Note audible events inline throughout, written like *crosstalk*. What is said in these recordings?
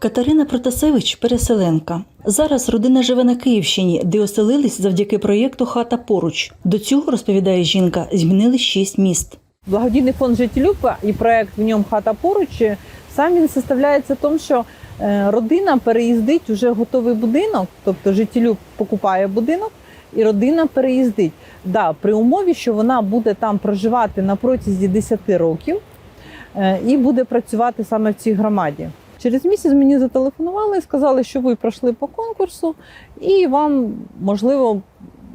Катерина Протасевич переселенка. Зараз родина живе на Київщині, де оселились завдяки проєкту Хата поруч. До цього розповідає жінка, змінили шість міст. Благодійний фонд «Життєлюб» і проект в ньому хата поруч. Сам він составляється в тому, що е, родина переїздить вже готовий будинок, тобто життєлюб покупає будинок, і родина переїздить. Да, при умові, що вона буде там проживати на протязі 10 років е, і буде працювати саме в цій громаді. Через місяць мені зателефонували і сказали, що ви пройшли по конкурсу, і вам можливо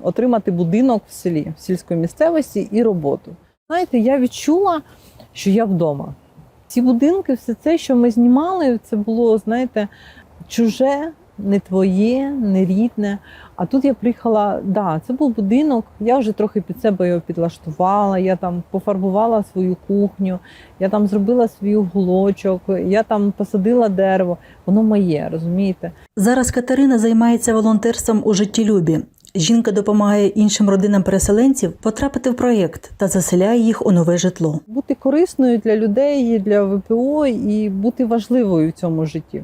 отримати будинок в селі, в сільській місцевості і роботу. Знаєте, я відчула, що я вдома. Ці будинки, все це, що ми знімали, це було, знаєте, чуже, не твоє, не рідне. А тут я приїхала, да, це був будинок, я вже трохи під себе його підлаштувала, я там пофарбувала свою кухню, я там зробила свій уголочок, я там посадила дерево. Воно моє, розумієте? Зараз Катерина займається волонтерством у життєлюбі. Жінка допомагає іншим родинам переселенців потрапити в проєкт та заселяє їх у нове житло. бути корисною для людей, для ВПО і бути важливою в цьому житті.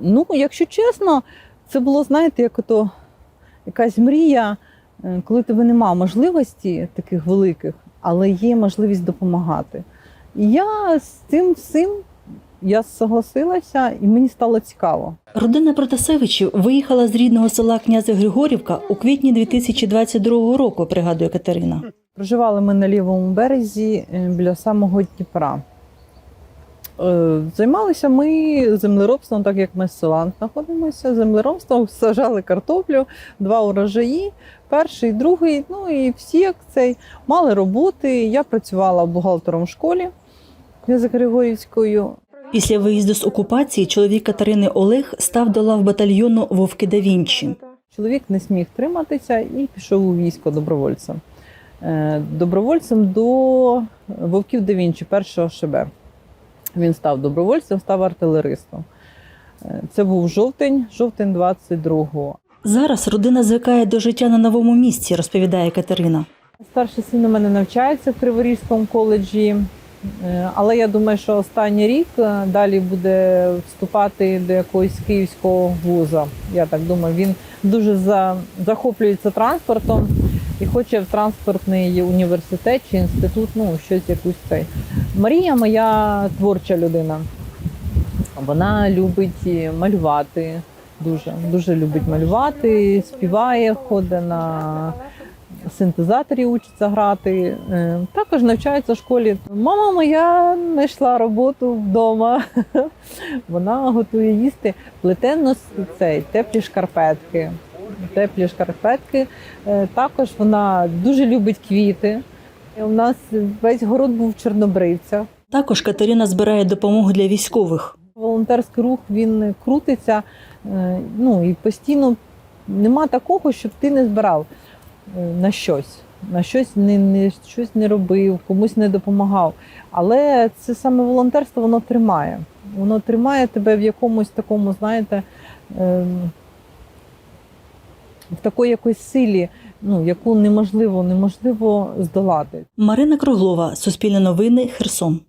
Ну, якщо чесно, це було, знаєте, як ото якась мрія, е, коли тебе нема можливості таких великих, але є можливість допомагати. І я з цим всім я согласилася, і мені стало цікаво. Родина Протасевичів виїхала з рідного села князя Григорівка у квітні 2022 року, пригадує Катерина. Проживали ми на лівому березі е, біля самого Дніпра. Е, Займалися ми землеробством, так як ми з села знаходимося. Землеробством сажали картоплю, два урожаї, перший, другий. Ну і всі як цей мали роботи. Я працювала бухгалтером в школі князя Григорівською. Після виїзду з окупації чоловік Катерини Олег став до лав батальйону Вовки да Вінчі. Чоловік не сміг триматися і пішов у військо добровольцем. Е, Добровольцем до Вовків да Вінчі, першого ШБ. Він став добровольцем, став артилеристом. Е, Це був жовтень, жовтень 22-го. Зараз родина звикає до життя на новому місці, розповідає Катерина. Старший син у мене навчається в Криворізькому коледжі, е, але я думаю, що останній рік е, далі буде вступати до якогось київського вуза. Я так думаю, він дуже за, захоплюється транспортом і хоче в транспортний університет чи інститут, ну щось якусь цей. Марія моя творча людина. Вона любить е, малювати. Дуже, дуже любить малювати, співає, ходить на синтезаторі учиться грати. Е, Також навчається в школі. Мама моя знайшла роботу вдома. *laughs* Вона готує їсти плете нос цей, теплі шкарпетки. Теплі шкарпетки. Е, Також вона дуже любить квіти. У нас весь город був в чорнобривцях. Також Катерина збирає допомогу для військових. Волонтерський рух він крутиться, е, ну і постійно нема такого, щоб ти не збирав е, на щось, на щось не, не, щось не робив, комусь не допомагав. Але це саме волонтерство воно тримає. Воно тримає тебе в якомусь такому, знаєте, ем, в такої якоїсь силі, ну, яку неможливо, неможливо здолати. Марина Круглова, Суспільне новини, Херсон.